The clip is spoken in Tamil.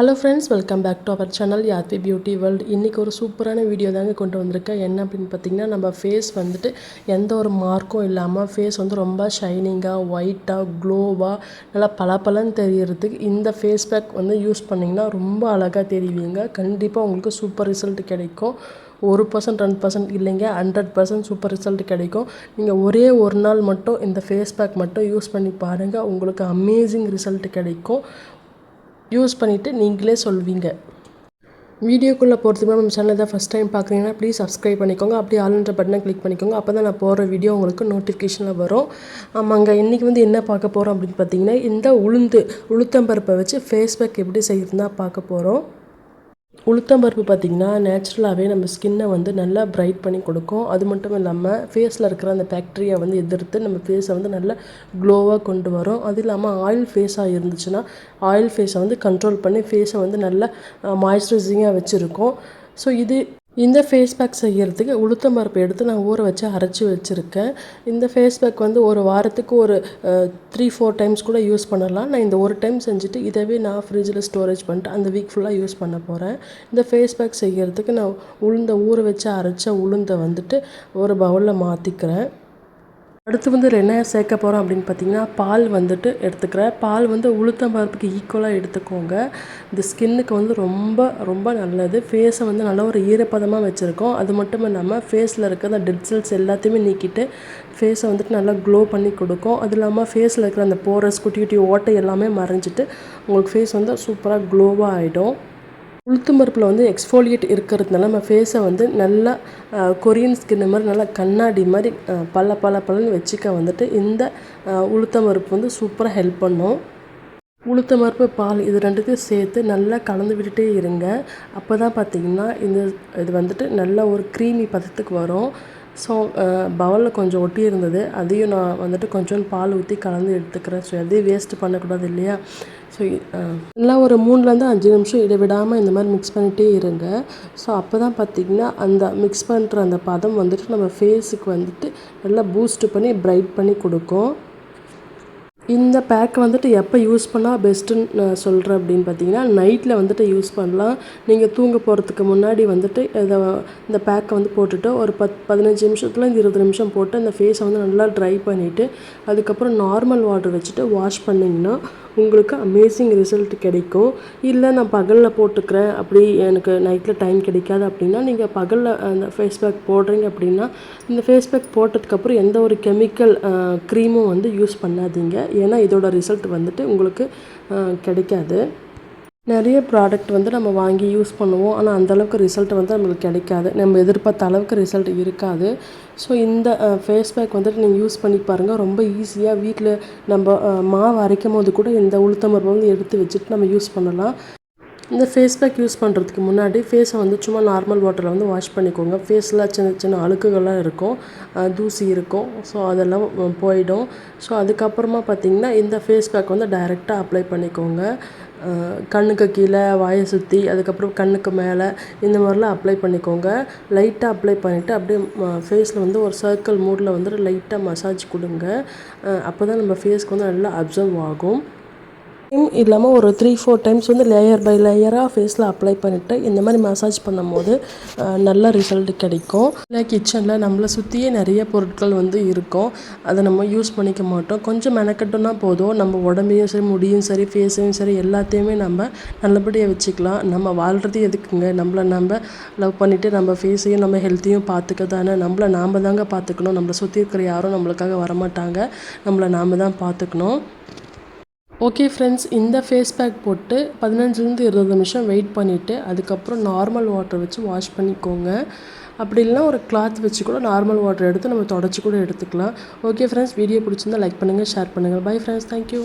Hello friends welcome back to our channel Yathvi beauty world இன்றைக்கி ஒரு சூப்பரான வீடியோ தாங்க கொண்டு வந்திருக்கேன். என்ன அப்படின்னு பார்த்தீங்கன்னா நம்ம ஃபேஸ் வந்துட்டு எந்த ஒரு மார்க்கும் இல்லாமல் ஃபேஸ் வந்து ரொம்ப ஷைனிங்காக ஒயிட்டாக க்ளோவாக நல்லா பளபளன்னு தெரியறதுக்கு இந்த ஃபேஸ் பேக் வந்து யூஸ் பண்ணிங்கன்னா ரொம்ப அழகாக தெரிவிங்க. கண்டிப்பாக உங்களுக்கு சூப்பர் ரிசல்ட் கிடைக்கும். ஒரு பர்சன்ட் ரெண்டு பர்சன்ட் இல்லைங்க ஹண்ட்ரட் பர்சன்ட் சூப்பர் ரிசல்ட் கிடைக்கும். நீங்கள் ஒரே ஒரு நாள் மட்டும் இந்த ஃபேஸ் பேக் மட்டும் யூஸ் பண்ணி பாருங்கள் உங்களுக்கு அமேசிங் ரிசல்ட் கிடைக்கும். யூஸ் பண்ணிவிட்டு நீங்களே சொல்வீங்க. வீடியோக்குள்ளே போகிறதுக்கு நம்ம சேனல் தான் ஃபஸ்ட் டைம் பார்க்குறீங்கன்னா ப்ளீஸ் சப்ஸ்கிரைப் பண்ணிக்கோங்க. அப்படியே ஆளுன்ற பட்டனை கிளிக் பண்ணிக்கோங்க. அப்போ தான் நான் போகிற வீடியோ உங்களுக்கு நோட்டிஃபிகேஷனில் வரும். ஆமாங்க இன்றைக்கி வந்து என்ன பார்க்க போகிறோம் அப்படின்னு பார்த்தீங்கன்னா இந்த உளுந்து உளுத்தம்பருப்பை வச்சு ஃபேஸ்பேக் எப்படி செய்யறதுனா பார்க்க போகிறோம் உளுத்தம்பருப்பு பார்த்திங்கன்னா நேச்சுரலாகவே நம்ம ஸ்கின்னை வந்து நல்லா பிரைட் பண்ணி கொடுக்கும். அது மட்டும் இல்லாமல் ஃபேஸில் இருக்கிற அந்த பேக்டீரியா வந்து எதிர்த்து நம்ம ஃபேஸை வந்து நல்லா க்ளோவாக கொண்டு வரும். அது இல்லாமல் ஆயில் ஃபேஸாக இருந்துச்சுன்னா ஆயில் ஃபேஸை வந்து கண்ட்ரோல் பண்ணி ஃபேஸை வந்து நல்லா மாய்ஸ்சரைசிங்காக வச்சுருக்கோம். ஸோ இது இந்த ஃபேஸ் பேக் செய்கிறதுக்கு உளுத்தம் பருப்பு எடுத்து நான் ஊற வச்சு அரைச்சி வச்சுருக்கேன். இந்த ஃபேஸ் பேக் வந்து ஒரு வாரத்துக்கு ஒரு த்ரீ ஃபோர் டைம்ஸ் கூட யூஸ் பண்ணலாம். நான் இந்த ஒரு டைம் செஞ்சுட்டு இதவே நான் ஃப்ரிட்ஜில் ஸ்டோரேஜ் பண்ணிட்டு அந்த வீக் ஃபுல்லாக யூஸ் பண்ண போகிறேன் இந்த ஃபேஸ் பேக் செய்கிறதுக்கு நான் உளுந்த ஊற வச்சு அரைச்ச உளுந்தை வந்துட்டு ஒரு பவுலில் மாற்றிக்கிறேன் அடுத்து வந்து என்ன சேர்க்க போகிறோம் அப்படின்னு பார்த்தீங்கன்னா பால் வந்துட்டு எடுத்துக்கிறேன் பால் வந்து உளுத்தம் பருப்புக்கு ஈக்குவலாக எடுத்துக்கோங்க. இந்த ஸ்கின்னுக்கு வந்து ரொம்ப ரொம்ப நல்லது. ஃபேஸை வந்து நல்ல ஒரு ஈரப்பதமாக வச்சுருக்கோம். அது மட்டும் இல்லாமல் ஃபேஸில் இருக்க அந்த டெட் செல்ஸ் எல்லாத்தையுமே நீக்கிட்டு ஃபேஸை வந்துட்டு நல்லா க்ளோ பண்ணி கொடுக்கும். அது இல்லாமல் ஃபேஸில் இருக்கிற அந்த போரஸ் குட்டி குட்டி ஓட்டை எல்லாமே மறைஞ்சிட்டு உங்களுக்கு ஃபேஸ் வந்து சூப்பராக க்ளோவாக ஆகிடும் உளுத்தம் பருப்பில் வந்து எக்ஸ்ஃபோலியேட் இருக்கிறதுனால நம்ம ஃபேஸை வந்து நல்லா கொரியன் ஸ்கின் மாதிரி நல்லா கண்ணாடி மாதிரி பல பல பலன்னு வச்சுக்க வந்துட்டு இந்த உளுத்தம் பருப்பு வந்து சூப்பராக ஹெல்ப் பண்ணும். உளுத்தம் பருப்பு பால் இது ரெண்டுத்தையும் சேர்த்து நல்லா கலந்து விட்டுட்டே இருங்க. அப்போ தான் பார்த்திங்கன்னா இந்த இது வந்துட்டு நல்ல ஒரு க்ரீமி பதத்துக்கு வரும். ஸோ பவுலில் uh, கொஞ்சம் ஒட்டி இருந்தது. அதையும் நான் வந்துட்டு கொஞ்சோண்டு பால் ஊற்றி கலந்து எடுத்துக்கிறேன். ஸோ எதையும் வேஸ்ட் பண்ணக்கூடாது இல்லையா? ஸோ நல்லா ஒரு மூணுலேருந்து அஞ்சு நிமிஷம் இடைவிடாமல் இந்த மாதிரி மிக்ஸ் பண்ணிகிட்டே இருங்க. ஸோ அப்போ தான் பார்த்திங்கன்னா அந்த மிக்ஸ் பண்ணுற அந்த பதம் வந்துட்டு நம்ம ஃபேஸுக்கு வந்துட்டு நல்லா பூஸ்ட் பண்ணி ப்ரைட் பண்ணி கொடுக்கும். இந்த பேக்கை வந்துட்டு எப்போ யூஸ் பண்ணால் பெஸ்ட்டுன்னு நான் சொல்கிறேன் அப்படின்னு பார்த்தீங்கன்னா நைட்டில் வந்துட்டு யூஸ் பண்ணலாம். நீங்கள் தூங்க போகிறதுக்கு முன்னாடி வந்துட்டு இதை இந்த பேக்கை வந்து போட்டுட்டு ஒரு பத் பதினஞ்சு நிமிஷத்துல இந்த இருபது நிமிஷம் போட்டு அந்த ஃபேஸை வந்து நல்லா ட்ரை பண்ணிவிட்டு அதுக்கப்புறம் நார்மல் வாட்டர் வச்சுட்டு வாஷ் பண்ணிங்கன்னா உங்களுக்கு அமேசிங் ரிசல்ட் கிடைக்கும். இல்லை நான் பகலில் போட்டுக்கிறேன் அப்படி எனக்கு நைட்டில் டைம் கிடைக்காது அப்படின்னா நீங்கள் பகலில் அந்த ஃபேஸ் பேக் போடுறீங்க அப்படின்னா இந்த ஃபேஸ் பேக் போட்டதுக்கப்புறம் எந்த ஒரு கெமிக்கல் க்ரீமும் வந்து யூஸ் பண்ணாதீங்க. ஏன்னா இதோட ரிசல்ட் வந்துட்டு உங்களுக்கு கிடைக்காது. நிறைய ப்ராடக்ட் வந்து நம்ம வாங்கி யூஸ் பண்ணுவோம். ஆனால் அந்தளவுக்கு ரிசல்ட் வந்து நம்மளுக்கு கிடைக்காது. நம்ம எதிர்பார்த்த அளவுக்கு ரிசல்ட் இருக்காது. ஸோ இந்த ஃபேஸ் பேக் வந்துட்டு நீங்கள் யூஸ் பண்ணி பாருங்கள் ரொம்ப ஈஸியாக வீட்டில் நம்ம மாவு அரைக்கும் போது கூட இந்த உளுத்தம்பருப்பை வந்து எடுத்து வச்சுட்டு நம்ம யூஸ் பண்ணலாம். இந்த ஃபேஸ் பேக் யூஸ் பண்ணுறதுக்கு முன்னாடி ஃபேஸை வந்து சும்மா நார்மல் வாட்டரில் வந்து வாஷ் பண்ணிக்கோங்க. ஃபேஸில் சின்ன சின்ன அழுக்குகள்லாம் இருக்கும். தூசி இருக்கும். ஸோ அதெல்லாம் போயிடும். ஸோ அதுக்கப்புறமா பார்த்திங்கன்னா இந்த ஃபேஸ் பேக் வந்து டைரெக்டாக அப்ளை பண்ணிக்கோங்க. கண்ணுக்கு கீழே வாயை சுற்றி அதுக்கப்புறம் கண்ணுக்கு மேலே இந்த மாதிரிலாம் அப்ளை பண்ணிக்கோங்க. லைட்டாக அப்ளை பண்ணிவிட்டு அப்படியே ஃபேஸில் வந்து ஒரு சர்க்கிள் மூடில் வந்து லைட்டாக மசாஜ் கொடுங்க. அப்போ தான் நம்ம ஃபேஸ்க்கு வந்து நல்லா அப்சர்வ் ஆகும். டைம் இல்லாமல் ஒரு த்ரீ ஃபோர் டைம்ஸ் வந்து லேயர் பை லேயராக ஃபேஸில் அப்ளை பண்ணிவிட்டு இந்த மாதிரி மசாஜ் பண்ணும்போது நல்ல ரிசல்ட் கிடைக்கும். இல்லை கிச்சனில் நம்மளை சுற்றியே நிறைய பொருட்கள் வந்து இருக்கும். அதை நம்ம யூஸ் பண்ணிக்க மாட்டோம். கொஞ்சம் மெனக்கட்டோம்னா போதும். நம்ம உடம்பையும் சரி முடியும் சரி ஃபேஸையும் சரி எல்லாத்தையுமே நம்ம நல்லபடியாக வச்சுக்கலாம். நம்ம வாழ்கிறது எதுக்குங்க? நம்மளை நம்ம லவ் பண்ணிவிட்டு நம்ம ஃபேஸையும் நம்ம ஹெல்த்தையும் பார்த்துக்க தானே? நம்மளை நாம் தாங்க பார்த்துக்கணும். நம்மளை சுற்றி இருக்கிற யாரும் நம்மளுக்காக வரமாட்டாங்க. நம்மளை நாம் தான் பார்த்துக்கணும். ஓகே ஃப்ரெண்ட்ஸ் இந்த ஃபேஸ் பேக் போட்டு பதினஞ்சுலேருந்து இருபது நிமிஷம் வெயிட் பண்ணிவிட்டு அதுக்கப்புறம் நார்மல் வாட்டர் வச்சு வாஷ் பண்ணிக்கோங்க. அப்படி இல்லைனா ஒரு கிளாத் வச்சு கூட நார்மல் வாட்டர் எடுத்து நம்ம தொடச்சி கூட எடுத்துக்கலாம். ஓகே ஃப்ரெண்ட்ஸ் வீடியோ பிடிச்சிருந்தா லைக் பண்ணுங்கள் ஷேர் பண்ணுங்கள் பை ஃப்ரெண்ட்ஸ் தேங்க்யூ